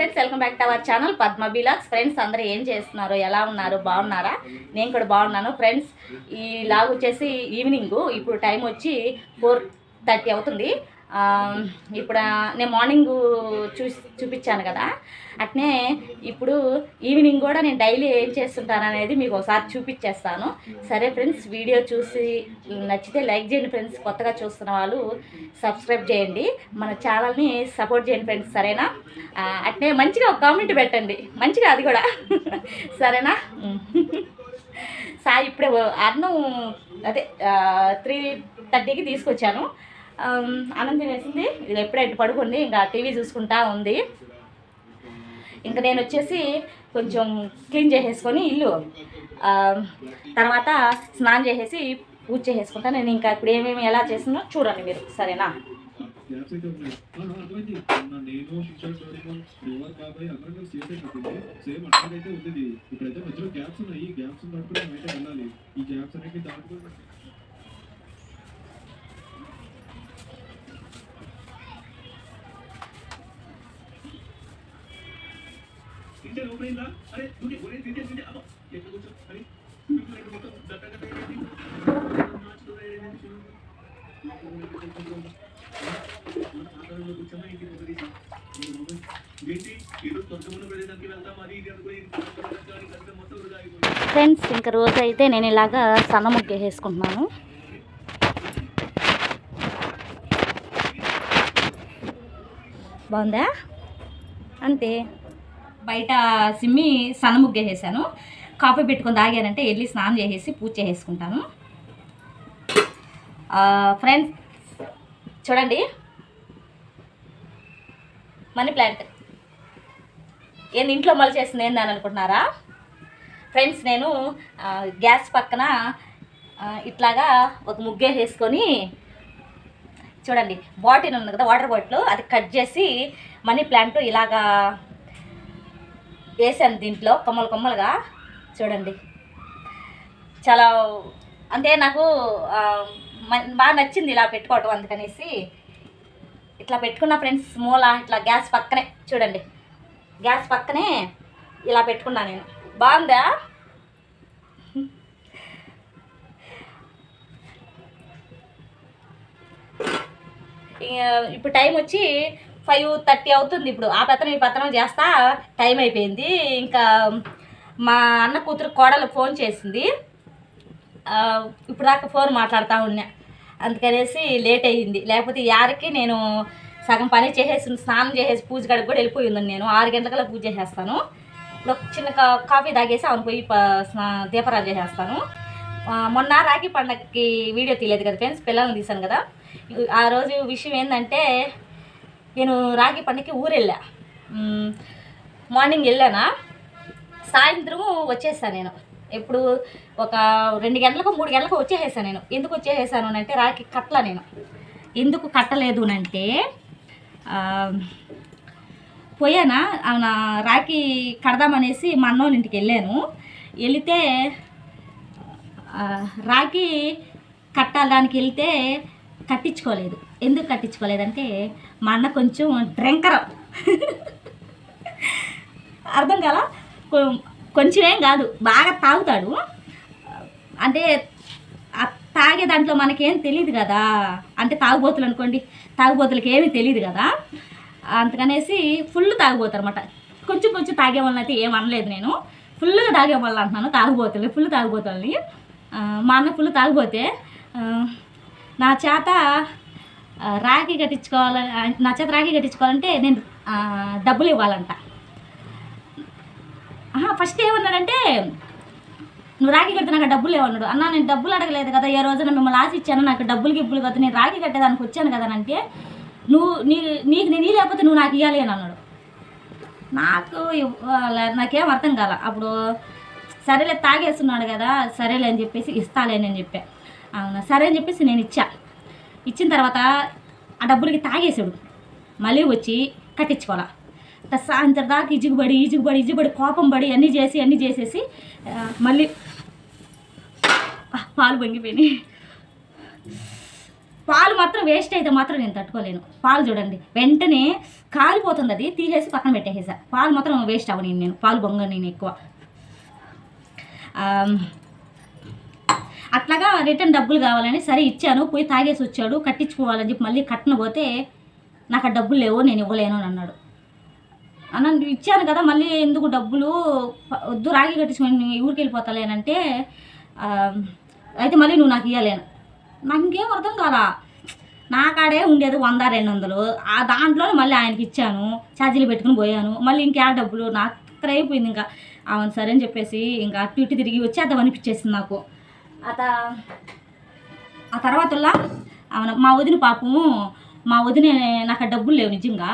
Friends welcome back to our channel Padma blogs friends అందరూ ఏం చేస్తున్నారు? ఎలా ఉన్నారు? బాగున్నారా? నేను కూడా బాగున్నాను. ఫ్రెండ్స్ ఈ లాగ్ వచ్చేసి ఈవినింగ్ ఇప్పుడు టైం వచ్చి ఫోర్ థర్టీ అవుతుంది. ఇప్పుడు నేను మార్నింగ్ చూసి చూపించాను కదా. అట్నే ఇప్పుడు ఈవినింగ్ కూడా నేను డైలీ ఏం చేస్తుంటాను అనేది మీకు ఒకసారి చూపించేస్తాను. సరే ఫ్రెండ్స్ వీడియో చూసి నచ్చితే లైక్ చేయండి ఫ్రెండ్స్. కొత్తగా చూస్తున్న వాళ్ళు సబ్స్క్రైబ్ చేయండి. మన ఛానల్ని సపోర్ట్ చేయండి ఫ్రెండ్స్. సరేనా? అట్నే మంచిగా ఒక కామెంట్ పెట్టండి. మంచిగా అది కూడా. సరేనా? సార్ ఇప్పుడే అన్నం అదే త్రీ థర్టీకి తీసుకొచ్చాను. అన్నం తినేసింది. ఇది ఎప్పుడైతే పడుకుంది. ఇంకా టీవీ చూసుకుంటా ఉంది. ఇంకా నేను వచ్చేసి కొంచెం క్లీన్ చేసేసుకొని ఇల్లు తర్వాత స్నానం చేసేసి పూజ చేసేసుకుంటా. నేను ఇంకా ఇప్పుడు ఏమేమి ఎలా చేసినో చూడండి మీరు. సరేనా? సేమ్ అట్లాగైతే ఉంది ఇప్పుడైతే మధ్యలో గ్యాప్స్ ఉన్నాయి. ఈ గ్యాప్స్ దాటుకుని మనం వెళ్ళాలి. ఈ గ్యాప్స్ అనేవి దాటుకుని ఇంటే లోపలిందా అరే నువ్వు ఒరే తింటే తింటే అబ్బా ఎట్లా కూర్చో అని మొత్తం ఫ్రెండ్స్ ఇంకా రోజు అయితే నేను ఇలాగా సన్న ముగ్గు వేసుకుంటున్నాను బాగుందా అంతే బయట సిమ్మి సన్న వేసేసాను కాఫీ పెట్టుకొని తాగానంటే వెళ్ళి స్నానం చేసేసి పూజ చేసేసుకుంటాను ఫ్రెండ్స్ చూడండి. మనీ ప్లాంట్ ఏంది ఇంట్లో మళ్ళీ చేసింది ఏందని అనుకుంటున్నారా? ఫ్రెండ్స్ నేను గ్యాస్ పక్కన ఇట్లాగా ఒక ముగ్గే వేసుకొని చూడండి బాటిల్ ఉంది కదా వాటర్ బాటిల్ అది కట్ చేసి మనీ ప్లాంట్ ఇలాగా వేసాను దీంట్లో కొమ్మలు కొమ్మలుగా. చూడండి. చాలా అంటే నాకు మ- బాగా నచ్చింది ఇలా పెట్టుకోవటం అందుకనేసి. ఇట్లా పెట్టుకున్న ఫ్రెండ్స్ మూల ఇట్లా గ్యాస్ పక్కనే చూడండి. గ్యాస్ పక్కనే ఇలా పెట్టుకున్నా నేను. బాగుందా? ఇప్పుడు టైం వచ్చి ఫైవ్ థర్టీ అవుతుంది ఇప్పుడు. ఆ పత్రం ఈ పత్రం చేస్తా టైం అయిపోయింది. ఇంకా మా అన్న కూతురు కోడలు ఫోన్ చేసింది. ఇప్పుడు దాకా ఫోన్ మాట్లాడుతూ ఉన్నా. అందుకనేసి లేట్ అయ్యింది. లేకపోతే యారికి నేను సగం పని చేసేసి స్నానం చేసేసి పూజ గడికి కూడా వెళ్ళిపోయిందని నేను. ఆరు గంటలకల్లా పూజ చేసేస్తాను. ఇప్పుడు చిన్న కా- కాఫీ తాగేసి అవును పోయి ప- స్నా- దీపారాలు చేసేస్తాను. మొన్న రాఖీ పండగకి వీడియో తీయలేదు కదా ఫ్రెండ్స్ పిల్లల్ని తీశాను కదా. ఆ రోజు విషయం ఏంటంటే నేను రాఖీ పండుగకి ఊరెళ్ళా. మార్నింగ్ వెళ్ళానా? సాయంత్రం వచ్చేసాను నేను. ఎప్పుడు ఒక రెండు గంటలకు మూడు గంటలకు వచ్చేసాను నేను. ఎందుకు వచ్చేసాను అంటే రాకి కట్టల నేను. ఎందుకు కట్టలేదు అంటే పోయానా? ఆమె రాఖీ కడదామనేసి మా అన్నోళ్ళ ఇంటికి వెళ్ళాను. వెళితే రాకి కట్టాలి కట్టడానికి వెళ్తే కట్టించుకోలేదు. ఎందుకు కట్టించుకోలేదంటే మా అన్న కొంచెం డ్రింకరం. అర్థం కదా కొంచెమేం కాదు. బాగా తాగుతాడు. అంటే తాగే దాంట్లో మనకేం తెలియదు కదా. అంటే తాగుబోతులు అనుకోండి. తాగుబోతులకి ఏమీ తెలియదు కదా. అందుకనేసి ఫుల్ తాగుబోతారు అనమాట కొంచెం కొంచెం తాగే వాళ్ళని అయితే ఏం అనలేదు నేను. ఫుల్గా తాగే వాళ్ళు అంటున్నాను. తాగుబోతులు ఫుల్ తాగుబోతుల్ని. మా అన్న ఫుల్ తాగిపోతే నా చేత రాఖీ కట్టించుకోవాలి నా చేత రాఖీ కట్టించుకోవాలంటే నేను డబ్బులు ఇవ్వాలంట. ఆహా, ఫస్ట్ ఏమన్నాడంటే నువ్వు రాఖీ కడితే నాకు డబ్బులు ఏమన్నాడు అన్న నేను డబ్బులు అడగలేదు కదా ఏ రోజున మిమ్మల్ని ఆశ ఇచ్చాను నాకు డబ్బులు గిబ్బులు కదా నేను రాఖీ కట్టేదానికి వచ్చాను కదా అంటే నువ్వు నీ నీకు నేను లేకపోతే నువ్వు నాకు ఇవ్వాలి అని అన్నాడు. నాకు నాకేం అర్థం కాల. అప్పుడు సరేలే తాగేస్తున్నాడు కదా సరేలే అని చెప్పేసి ఇస్తాలే అని చెప్పా. సరే అని చెప్పేసి నేను ఇచ్చా. ఇచ్చిన తర్వాత ఆ డబ్బులకి తాగేసాడు మళ్ళీ వచ్చి కట్టించుకోవాలా. సాయంత్రం దాకా ఇజుగుబడి ఇజుగుబడి ఇజుగుబడి కోపం పడి అన్నీ చేసి అన్నీ చేసేసి మళ్ళీ పాలు పొంగిపోయినాయి. పాలు మాత్రం వేస్ట్ అయితే మాత్రం నేను తట్టుకోలేను. పాలు చూడండి. వెంటనే కాలిపోతుంది అది తీసేసి పక్కన పెట్టేసేసా. పాలు మాత్రం వేస్ట్ అవ్వని నేను. పాలు బొంగని నేను ఎక్కువ అట్లాగా రిటర్న్ డబ్బులు కావాలని సరే ఇచ్చాను పోయి తాగేసి వచ్చాడు కట్టించుకోవాలని చెప్పి మళ్ళీ కట్టను పోతే నాకు ఆ డబ్బులు లేవు నేను ఇవ్వలేను అని అన్నాడు. అన్న ఇచ్చాను కదా మళ్ళీ ఎందుకు డబ్బులు? వద్దు రాగి కట్టించుకొని నీ ఊరికి అయితే మళ్ళీ నువ్వు నాకు ఇవ్వలేను నాకు ఇంకేం అర్థం కాదా? నా కాడే ఉండేది వంద రెండు వందలు. ఆ దాంట్లో మళ్ళీ ఆయనకి ఇచ్చాను ఛార్జీలు పెట్టుకుని పోయాను. మళ్ళీ ఇంకా డబ్బులు నాకు అయిపోయింది ఇంకా. అవును సరే అని చెప్పేసి ఇంకా అటు ఇటు తిరిగి వచ్చేద్దాం అనిపించేసింది నాకు. అత ఆ తర్వాత అవును మా వదిన పాపము మా వదినే నాకు డబ్బులు లేవు నిజంగా.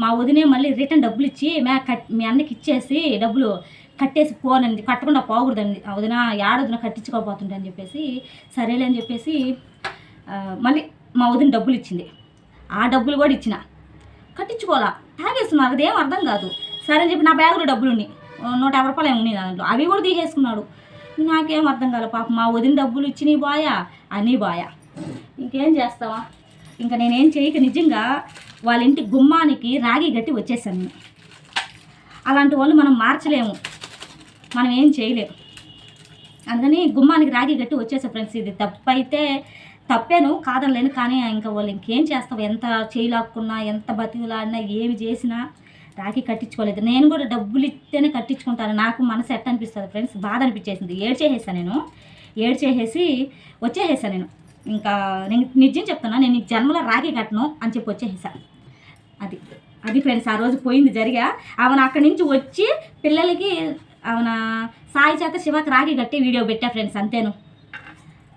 మా వదినే మళ్ళీ రిటర్న్ డబ్బులు ఇచ్చి మే కట్ మీ అన్నకి ఇచ్చేసి డబ్బులు కట్టేసి పోనండి కట్టకుండా పోకూడదండి ఆ వదిన ఏడొదిన కట్టించుకోపోతుంటే అని చెప్పేసి సరేలే అని చెప్పేసి మళ్ళీ మా వదిన డబ్బులు ఇచ్చింది. ఆ డబ్బులు కూడా ఇచ్చిన. కట్టించుకోవాలా? తాగేస్తున్నారు అదేం అర్థం కాదు. సరే అని చెప్పి నా బ్యాగులో డబ్బులు ఉన్నాయి. నూట యాభై రూపాయలు ఉన్నాయి దాంట్లో. అవి కూడా తీసేసుకున్నాడు. నాకేం అర్థం కాలే. పాప మా వదిన డబ్బులు ఇచ్చినవి బాయా? అని బాయా. ఇంకేం చేస్తావా? ఇంకా నేనేం చేయక నిజంగా వాళ్ళ ఇంటి గుమ్మానికి రాగి గట్టి వచ్చేసాను అలాంటి వాళ్ళు మనం మార్చలేము. మనం ఏం చేయలేము. అందుకని గుమ్మానికి రాగి గట్టి వచ్చేసా ఫ్రెండ్స్. ఇది తప్పైతే తప్పేను కాదనలేను. కానీ ఇంకా వాళ్ళు ఇంకేం చేస్తావు? ఎంత చేయలాక్కున్నా ఎంత బతిలాడినా ఏమి చేసినా రాఖీ కట్టించుకోలేదు. నేను కూడా డబ్బులు ఇస్తేనే కట్టించుకుంటాను. నాకు మనసు ఎట్ట అనిపిస్తుంది ఫ్రెండ్స్ బాధ అనిపించేసింది. ఏడ్చేసేసా నేను. ఏడ్చేసేసి వచ్చేసేసాను నేను. ఇంకా నేను నిజం చెప్తున్నా నేను జన్మలో రాఖీ కట్టను అని చెప్పి వచ్చేసా అది. అది ఫ్రెండ్స్ ఆ రోజు పోయింది జరిగా. ఆమెను అక్కడి నుంచి వచ్చి పిల్లలకి ఆమెన సాయి చేత శివకి రాఖీ కట్టి వీడియో పెట్టా ఫ్రెండ్స్ అంతేను.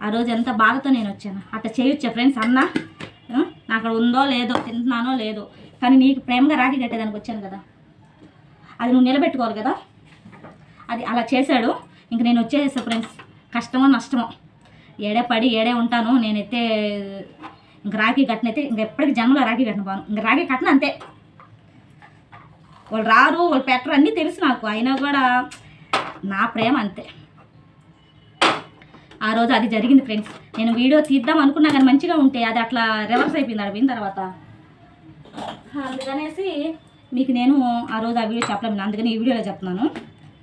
ఆ రోజు ఎంత బాధతో నేను వచ్చాను. అట్లా చేయొచ్చా ఫ్రెండ్స్ అన్న? నాకు ఉందో లేదో తింటున్నానో లేదో. కానీ నీకు ప్రేమగా రాఖీ కట్టేదానికి వచ్చాను కదా. అది నువ్వు నిలబెట్టుకోవాలి కదా. అది అలా చేశాడు. ఇంక నేను వచ్చేసా ఫ్రెండ్స్. కష్టమో నష్టమో. ఏడే పడి ఏడే ఉంటాను. నేనైతే ఇంక రాఖీ కట్టనైతే ఇంక ఎప్పటికీ జన్మలో రాఖీ కట్టిన పోను ఇంక రాఖీ కట్టిన అంతే. వాళ్ళు రారు వాళ్ళు పెట్టరు అన్నీ తెలుసు నాకు. అయినా కూడా నా ప్రేమ అంతే. ఆ రోజు అది జరిగింది ఫ్రెండ్స్. నేను వీడియో తీద్దాం అనుకున్నా కానీ మంచిగా ఉంటే అది అట్లా రివర్స్ అయిపోయింది. అడిగిన తర్వాత. అందుకనేసి మీకు నేను ఆ రోజు ఆ వీడియో చెప్పలేము. అందుకని ఈ వీడియోలో చెప్తున్నాను.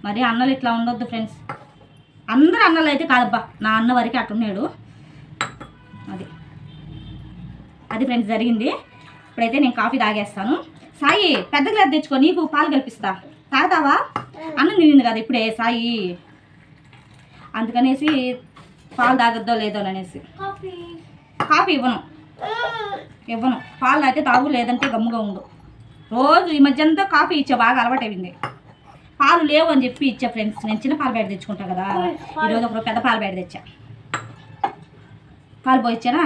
మరి అన్నలు ఇట్లా ఉండొద్దు ఫ్రెండ్స్. అందరు అన్నలు అయితే కాదబ్బా. నా అన్న వరకు అట్టున్నాడు. అది. అది ఫ్రెండ్స్ జరిగింది. ఇప్పుడైతే నేను కాఫీ తాగేస్తాను. సాయి పెద్ద గ్లాస్ తెచ్చుకో. నీకు పాలు కల్పిస్తా. తాగుతావా? అన్నం తినింది కదా ఇప్పుడే సాయి. అందుకనేసి పాలు తాగొద్దో లేదో అనేసి. కాఫీ ఇవ్వను. ఇవ్వను. పాలు అయితే తాగు లేదంటే గమ్ముగా ఉండు. రోజు ఈ మధ్య అంతా కాఫీ ఇచ్చా బాగా అలవాటైంది పాలు లేవు అని చెప్పి ఇచ్చా ఫ్రెండ్స్. నేను చిన్న పాలు బయట తెచ్చుకుంటా కదా. ఈరోజు ఒక పెద్ద పాలు బయట తెచ్చా. పాలు పోయిచ్చానా.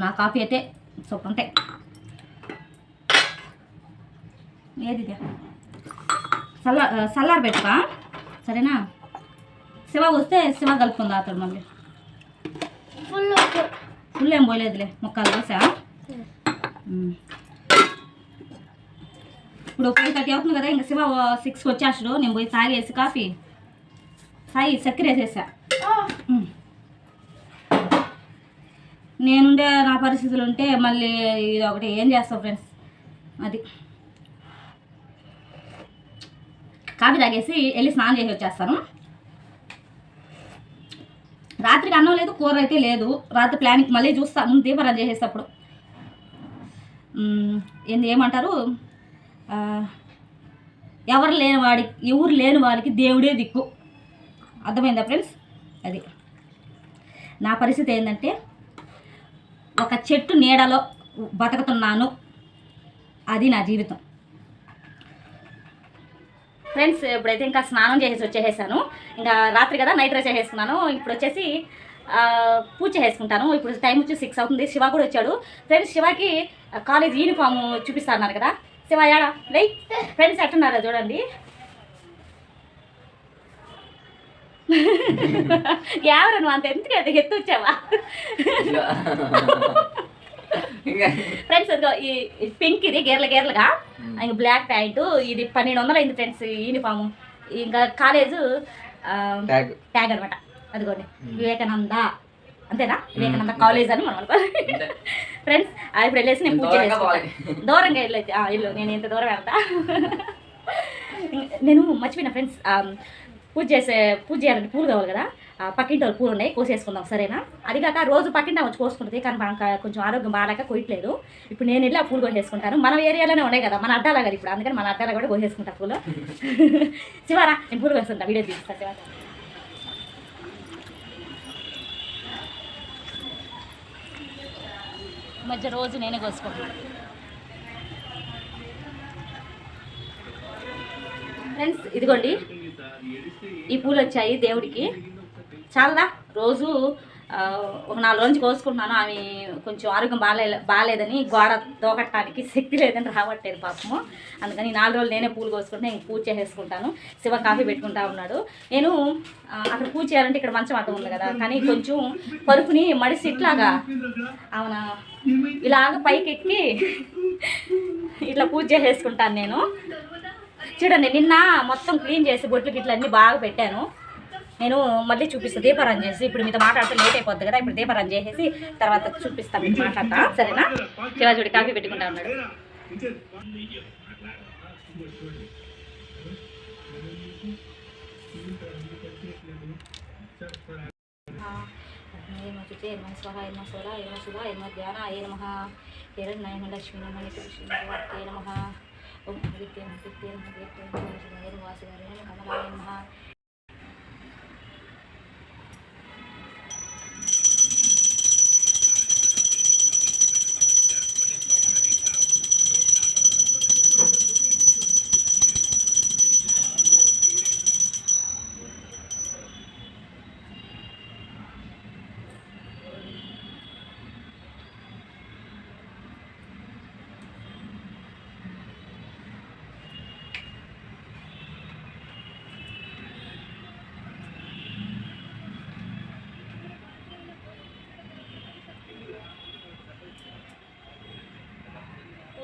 నా కాఫీ అయితే సూపర్ ఉంటాయి. ఏది ఇది? చల్ల చల్లారి పెట్టుకా సరేనా? శివ వస్తే శివ కలుపుకుందా అతడు మళ్ళీ? ఫుల్ ఏం పోయలేదులే ముక్కలు దోశ మ్మ్. ఇప్పుడు ఫైవ్ థర్టీ అవుతుంది కదా ఇంకా శివ సిక్స్కి వచ్చేసాడు నేను పోయి తాగేసి కాఫీ. సాయి చక్కెర వేసేసా. మ్మ్. నేనుండే నా పరిస్థితులు ఉంటే మళ్ళీ ఇది ఒకటి ఏం చేస్తావు ఫ్రెండ్స్ అది. కాఫీ తాగేసి వెళ్ళి స్నానం చేసి వచ్చేస్తాను. రాత్రికి అన్నం లేదు కూర అయితే లేదు. రాత్రి ప్లానింగ్ మళ్ళీ చూస్తా ముందు దీపారాధన చేసేటప్పుడు ఏంది ఏమంటారు? ఎవరు లేని వాడికి ఎవరు లేని వాడికి దేవుడే దిక్కు. అర్థమైందా ఫ్రెండ్స్ అది. నా పరిస్థితి ఏంటంటే ఒక చెట్టు నీడలో బతుకుతున్నాను. అది నా జీవితం. ఫ్రెండ్స్ ఇప్పుడైతే ఇంకా స్నానం చేసేసి వచ్చేసాను ఇంకా రాత్రి కదా నైట్ డ్రెస్ చేసేసుకున్నాను. ఇప్పుడు వచ్చేసి పూజ చేసుకుంటాను. ఇప్పుడు టైం వచ్చి సిక్స్ అవుతుంది. శివ కూడా వచ్చాడు. ఫ్రెండ్స్ శివకి కాలేజ్ యూనిఫామ్ చూపిస్తా అన్నారు కదా. శివ యాడా లై ఫ్రెండ్స్ ఎట్టున్నారా చూడండి. ఎవరు నువ్వు అంత ఎందుకు ఎత్తు వచ్చావా? ఫ్రెండ్స్ ఇదిగో ఈ పింక్ ఇది గేర్ల గేర్లుగా ఇంకా బ్లాక్ ప్యాంటు ఇది పన్నెండు వందలు అయింది ఫ్రెండ్స్ యూనిఫామ్ ఇంకా కాలేజ్ ట్యాగ్ అనమాట అదిగోండి. వివేకానంద. అంతేనా? వివేకానంద కాలేజ్ అని మనం అనుకోవాలి ఫ్రెండ్స్ ఇప్పుడు వెళ్ళేసి నేను పూజ దూరంగా చేసుకుంటా. పోవాలి. దూరంగా వెళ్ళైతే ఆ, ఇల్లు నేను ఎంత దూరం వెళ్తా. నేను మర్చిపోయిన ఫ్రెండ్స్ పూజ చేసే పూజ చేయాలంటే పూలు కావాలి కదా. పక్కింటి వాళ్ళు పూలు ఉన్నాయి కోసేసుకుందాం సరేనా? అది కాక రోజు పక్కింటి వచ్చి కోసుకుంటుంది కానీ మనం కొంచెం ఆరోగ్యం బాగాలేక కొయ్యట్లేదు. ఇప్పుడు నేను వెళ్ళి ఆ పూలు కోసేసుకుంటాను. మన ఏరియాలోనే ఉన్నాయి కదా మన అడ్డాల కదా ఇప్పుడు. అందుకని మన అడ్డాల కూడా కోసేసుకుంటా పూలు. శివారా నేను పూలు కోసుకుంటా వీడియో తీస్తా శివారా. మధ్య రోజు నేనే కోసుకుంటాను ఫ్రెండ్స్ ఇదిగోండి. ఈ పూలు వచ్చాయి దేవుడికి. చాలదా? రోజు ఒక నాలుగు రోజు కోసుకుంటున్నాను. ఆమె కొంచెం ఆరోగ్యం బాగాలే బాగాలేదని గోడ దోకట్టడానికి శక్తి లేదని రావట్లేదు పాపము. అందుకని నాలుగు రోజులు నేనే పూలు కోసుకుంటే ఇంక పూజ చేసేసుకుంటాను. శివ కాఫీ పెట్టుకుంటా ఉన్నాడు. నేను అక్కడ పూజ చేయాలంటే ఇక్కడ మంచం అడ్డం ఉంది కదా. కానీ కొంచెం పరుపుని మడిసి ఇట్లాగా అవునా? ఇలాగ పైకెక్కి ఇట్లా పూజ చేసేసుకుంటాను నేను. చూడండి నిన్న మొత్తం క్లీన్ చేసి బొట్లు గిట్లన్నీ బాగా పెట్టాను. నేను మళ్ళీ చూపిస్తాను దీపారాయణ చేసి ఇప్పుడు మీతో మాట్లాడితే లేట్ అయిపోద్ది కదా ఇప్పుడు దీపారాయణ చేసేసి తర్వాత చూపిస్తాను మీకు మాట్లాడతా సరేనా శివాజుడి కాఫీ పెట్టుకుంటా ఉన్నాడు స్వహ ఎన్మ సోల ఎన్మ శుభ ఎన్మ ధ్యాన ఏ నమ హిరణ్యమ లక్ష్మీ నమ కృష్ణ ఏ నమ ఓం ఆదిత్య ఆదిత్య ఆదిత్య వాసుగారి కమలాయ నమ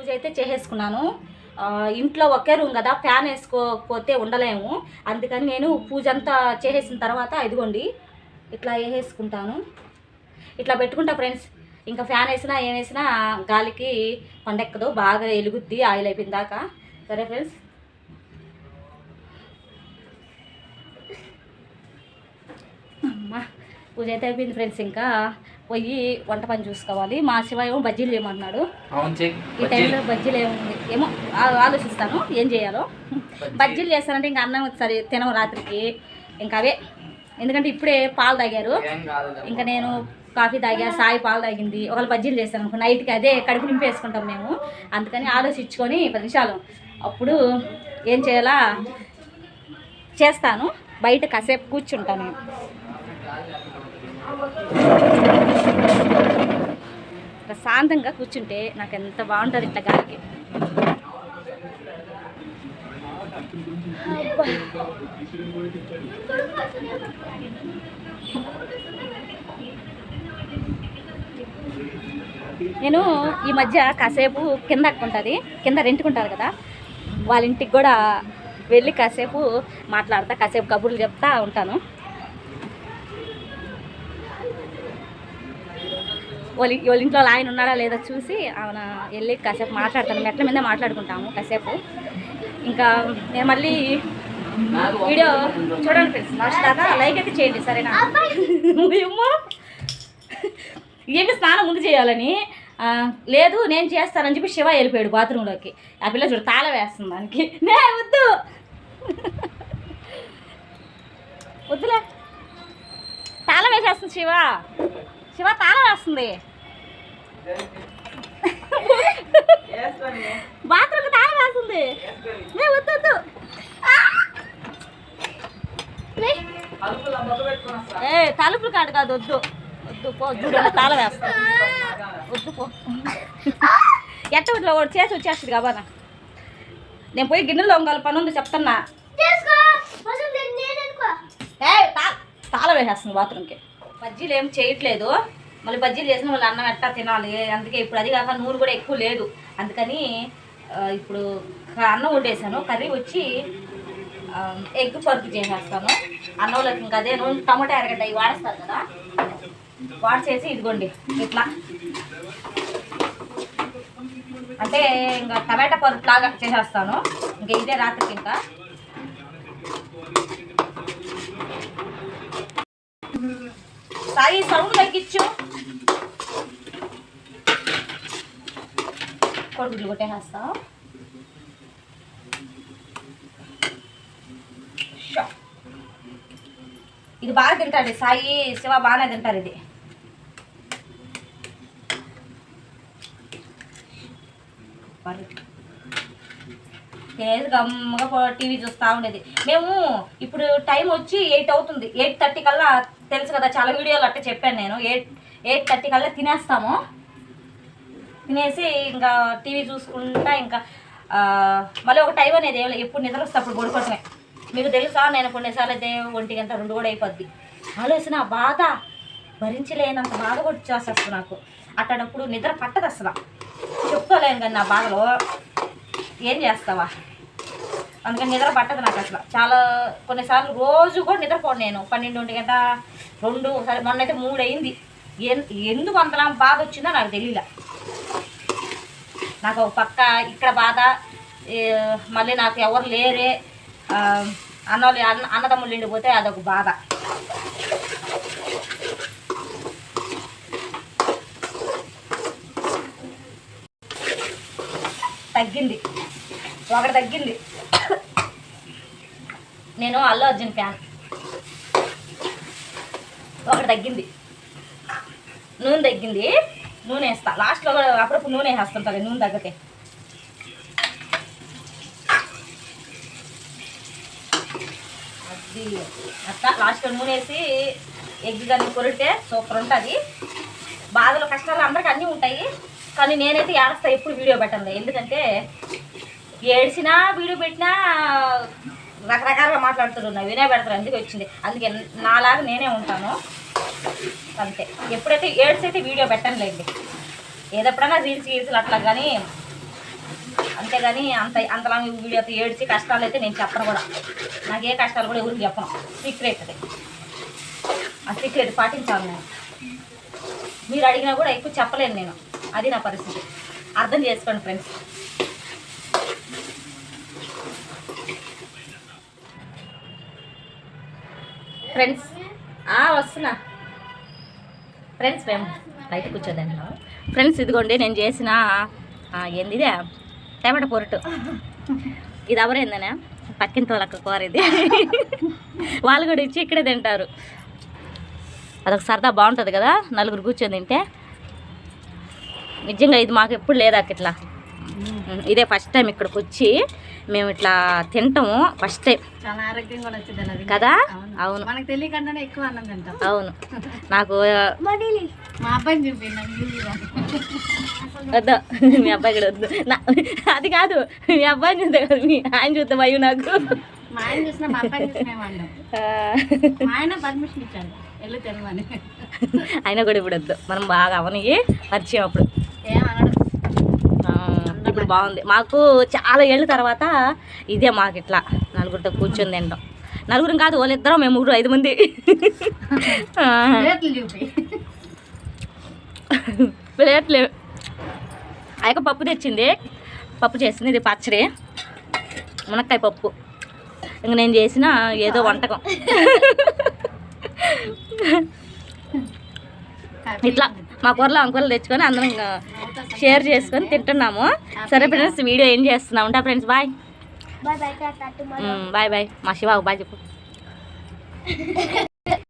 పూజ అయితే చేసేసుకున్నాను ఇంట్లో ఒకే రూమ్ కదా ఫ్యాన్ వేసుకోకపోతే ఉండలేము. అందుకని నేను పూజ అంతా చేసేసిన తర్వాత ఇదిగోండి ఇట్లా వేసేసుకుంటాను. ఇట్లా పెట్టుకుంటా ఫ్రెండ్స్. ఇంకా ఫ్యాన్ వేసినా ఏం వేసినా గాలికి పండెక్కదు బాగా ఎలుగుద్ది ఆయిల్ అయిపోయిన దాకా. సరే ఫ్రెండ్స్. అమ్మా పూజ అయితే అయిపోయింది ఫ్రెండ్స్ ఇంకా. పోయి వంట పని చూసుకోవాలి. మా శివ ఏమో బజ్జీలు చేయమన్నాడు ఈ టైంలో బజ్జీలు ఏముంది? ఏమో ఆలోచిస్తాను. ఏం చేయాలో. బజ్జీలు? చేస్తానంటే ఇంకా అన్నం సరే తినము రాత్రికి. ఇంకా అవే. ఎందుకంటే ఇప్పుడే పాలు తాగారు. ఇంకా నేను కాఫీ తాగా సాయి పాలు తాగింది. ఒకళ్ళు బజ్జీలు చేస్తాను అనుకో నైట్కి అదే కడుపు నింపేసుకుంటాం మేము. అందుకని ఆలోచించుకొని పది నిమిషాలు అప్పుడు ఏం చేయాలా? చేస్తాను. బయట కాసేపు కూర్చుంటాను. ప్రశాంతంగా కూర్చుంటే నాకు ఎంత బాగుంటుంది ఇట్లా గాలికి. నేను ఈ మధ్య కాసేపు కింద ఉంటుంది కింద రెంట్కుంటారు కదా వాళ్ళ ఇంటికి కూడా వెళ్ళి కాసేపు మాట్లాడతా కాసేపు కబుర్లు చెప్తా ఉంటాను. వాళ్ళ వాళ్ళ ఇంట్లో ఆయన ఉన్నాడా లేదా చూసి ఆమె వెళ్ళి కాసేపు మాట్లాడతాను. మెట్ల మీద మాట్లాడుకుంటాము కాసేపు. ఇంకా నేను మళ్ళీ వీడియో చూడండి ఫ్రెండ్స్. లాస్ట్ దాకా లైక్ అయితే చేయండి సరేనా. ఏమి స్నానం ముందు చేయాలని? లేదు నేను చేస్తానని చెప్పి శివ వెళ్ళిపోయాడు బాత్రూంలోకి. ఆ పిల్ల చూడు తాళ వేస్తుంది దానికి. నే వద్దు! వద్దులే. తాళం వేసేస్తుంది శివ. శివ తాళం వేస్తుంది. బాత్రూమ్కి తాళం వేస్తుంది. వద్దు. ఏ తలుపులు కాదు కాదు వద్దు. వద్దు పో తాళం వేస్తా. వద్దు పో. ఎట్ట ఇట్లా ఒకటి చేసి వచ్చేస్తుంది కాబా నేను పోయి గిన్నెలో వంగాలి పని ఉంది చెప్తున్నా. తాళం వేసేస్తుంది బాత్రూమ్కి. బజ్జీలు ఏం చేయట్లేదు. మళ్ళీ బజ్జీలు చేసిన వాళ్ళు అన్నం ఎట్టా తినాలి? అందుకే ఇప్పుడు అది కాక నూనె కూడా ఎక్కువ లేదు. అందుకని ఇప్పుడు అన్నం వండేసాను. కర్రీ వచ్చి ఎగ్ పరుపు చేసేస్తాను. అన్నంలోకి ఇంకా అదే నూనె టమాటా ఎరగడ్డ ఇవి వాడేస్తారు కదా? వాడిచేసి ఇదిగోండి ఇట్లా. అంటే ఇంకా టమాటా పరుపు లాగా చేసేస్తాను. ఇంకా ఇదే రాత్రికి ఇంకా. సాయి సౌండ్ తగ్గించు. కొడుకులు కొట్టేస్తా ఇది బాగా తింటాడు సాయి శివ బాగానే తింటారు ఇది. లేదు గమ్మగా టీవీ చూస్తూ ఉండేది. మేము ఇప్పుడు టైం వచ్చి ఎయిట్ అవుతుంది. ఎయిట్ థర్టీ కల్లా తెలుసు కదా చాలా వీడియోలు అట్టే చెప్పాను నేను. ఎయిట్ ఎయిట్ థర్టీ కల్లా తినేస్తాము. తినేసి ఇంకా టీవీ చూసుకుంటా ఇంకా మళ్ళీ ఒక టైం అనేది ఏం ఎప్పుడు నిద్ర వస్తే అప్పుడు పడుకోవటమే. మీకు తెలుసా నేను కొన్నిసార్లు అయితే ఒంటి గంట రెండు కూడా అయిపోద్ది. ఆలోచన బాధ భరించలేనంత బాధ కూడా వచ్చేస్తుంది నాకు. అట్టనప్పుడు నిద్ర పట్టదు అసలు చెప్పుకోలేను కానీ నా బాధలో. ఏం చేస్తావా? అందుకని నిద్ర పట్టదు నాకు అసలు. చాలా కొన్నిసార్లు రోజు కూడా నిద్రపోను నేను. పన్నెండు ఒంటి గంట రెండు సరే మొన్న అయితే మూడు అయింది. ఎన్ ఎందుకు అంతలా బాధ వచ్చిందో నాకు తెలియలే నాకు ఒక పక్క ఇక్కడ బాధ మళ్ళీ నాకు ఎవరు లేరే అన్నోళ్ళు అన్న అన్నదమ్ములు నిండిపోతే అదొక బాధ. తగ్గింది. ఒకటి తగ్గింది. నేను అల్లు అర్జున్ ఫ్యాన్. ఒకటి తగ్గింది. నూనె తగ్గింది. నూనె వేస్తా. లాస్ట్లో కూడా అప్పుడప్పుడు నూనె వేస్తుంటుంది నూనె తగ్గితే అది అట్లా లాస్ట్లో నూనె వేసి ఎగ్ కానీ కొరితే సూపర్ ఉంటుంది. బాధలు కష్టాలు అందరికీ అన్నీ ఉంటాయి. కానీ నేనైతే ఏడుస్తా ఎప్పుడు వీడియో పెట్టండి ఎందుకంటే ఏడ్చినా వీడియో పెట్టినా రకరకాలుగా మాట్లాడుతున్నారు నా వినే పెడతారు అందుకే వచ్చింది. అందుకే నాలాగా నేనే ఉంటాను. అంతే. ఎప్పుడైతే ఏడ్స్ అయితే వీడియో పెట్టనులేండి. ఏదెప్పుడైనా రీల్స్ గీల్స్లు అట్లా కానీ అంతేగాని అంత అంతలా వీడియో అయితే ఏడ్చి కష్టాలు అయితే నేను చెప్పను కూడా. నాకు ఏ కష్టాలు కూడా ఎవరికి చెప్పను. సీక్రెట్ అది. ఆ సీక్రెట్ పాటించాలి నేను. మీరు అడిగినా కూడా ఎక్కువ చెప్పలేను నేను. అది నా పరిస్థితి. అర్థం చేసుకోండి ఫ్రెండ్స్ ఫ్రెండ్స్ వస్తున్నా. ఫ్రెండ్స్ మేము బయట కూర్చోదండి ఫ్రెండ్స్ ఇదిగోండి నేను చేసిన ఏందిదే? ఏంది ఇదే టమాటా పొరటు. ఇది ఎవరైందనే పక్కింటి వాళ్ళక్క కూర ఇది. వాళ్ళు కూడా ఇచ్చి ఇక్కడే తింటారు. అదొక సరదా బాగుంటుంది కదా? నలుగురు కూర్చొని తింటే. నిజంగా ఇది మాకు ఎప్పుడు లేదా ఇట్లా ఇదే ఫస్ట్ టైం ఇక్కడికి వచ్చి మేము ఇట్లా తింటాము ఫస్ట్ టైం చాలా ఆరోగ్యం కూడా వచ్చింది అది కదా? అవును. మనకు తెలియకుండానే ఎక్కువ అన్నం తింటాం. అవును. నాకు మా అబ్బాయిని. వద్దు. మీ అబ్బాయి కూడా వద్దు. నా- అది కాదు. మీ అబ్బాయిని చూస్తే కాదు మీ ఆయన చూస్తే భయం నాకు. మా ఆయన చూసినా మా చూసినా ఆయన పర్మిషన్ ఇచ్చాడు. వెళ్ళి తినమని అయినా కూడా ఇప్పుడు వద్దు. మనం బాగా అవని పరిచయం అప్పుడు. ఇప్పుడు బాగుంది. మాకు చాలా ఏళ్ళ తర్వాత ఇదే మాకు ఇట్లా నలుగురితో కూర్చొని తింటాం నలుగురం కాదు వాళ్ళిద్దరం మేము ముగ్గురు ఐదు మంది. ప్లేట్లు అయ్యక పప్పు తెచ్చింది. పప్పు చేసింది ఇది పచ్చడి. మునక్కాయ పప్పు. ఇంక నేను చేసిన ఏదో వంటకం. ఇట్లా. మా కూరలో అంకురలు తెచ్చుకొని అందరం షేర్ చేసుకొని తింటున్నాము. సరే ఫ్రెండ్స్ వీడియో ఏం చేస్తున్నాం. ఉంటా ఫ్రెండ్స్ బాయ్ బాయ్ బాయ్ మా శివ బాయ్ చెప్పు.